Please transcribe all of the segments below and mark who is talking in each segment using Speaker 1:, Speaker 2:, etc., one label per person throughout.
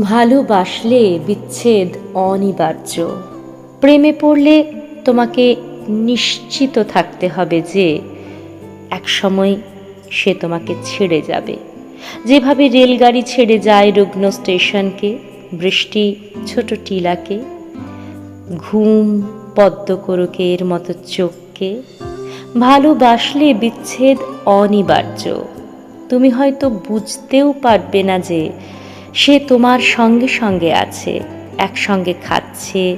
Speaker 1: ভালোবাসলে বিচ্ছেদ অনিবার্য। প্রেমে পড়লে তোমাকে নিশ্চিত থাকতে হবে যে একসময় সে তোমাকে ছেড়ে যাবে। যেভাবে রেলগাড়ি ছেড়ে যায় রুগ্ন স্টেশনকে, বৃষ্টি ছোট টিলাকে, ঘুম পদ্মকরকের মতো চোখকে, ভালোবাসলে বিচ্ছেদ অনিবার্য। তুমি হয়তো বুঝতেও পারবে না যে সে তোমার সঙ্গে সঙ্গে আছে, একসঙ্গে খাচ্ছে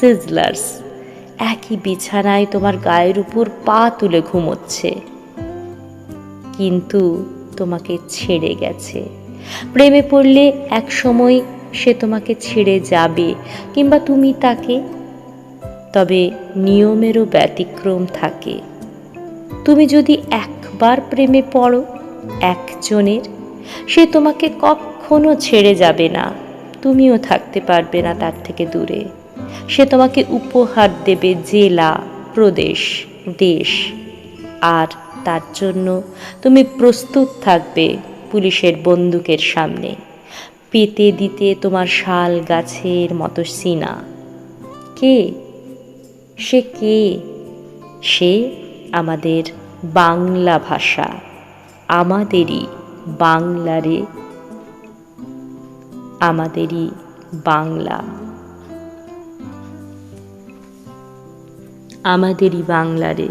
Speaker 1: সিজলার্স একই বিছানায় তোমার গায়ের উপর পা তুলে ঘুমোচ্ছে। কিন্তু তোমাকে ছেড়ে গেছে। প্রেমে পড়লে এক সময় সে তোমাকে ছেড়ে যাবে কিংবা তুমি তাকে। তবে নিয়মেরও ব্যতিক্রম থাকে। তুমি যদি একবার প্রেমে পড়ো, একজনের, সে তোমাকে কখনো ছেড়ে যাবে না। তুমিও থাকতে পারবে না তার থেকে দূরে। সে তোমাকে উপহার দেবে জেলা, প্রদেশ, দেশ। আর তার জন্য তুমি প্রস্তুত থাকবে পুলিশের বন্দুকের সামনে। পেতে দিতে তোমার শাল গাছের মতো সিনা। কে? সে কে? সে আমাদের বাংলা ভাষা। আমাদেরই বাংলারে আমাদেরই বাংলা। আমাদেরই বাংলারে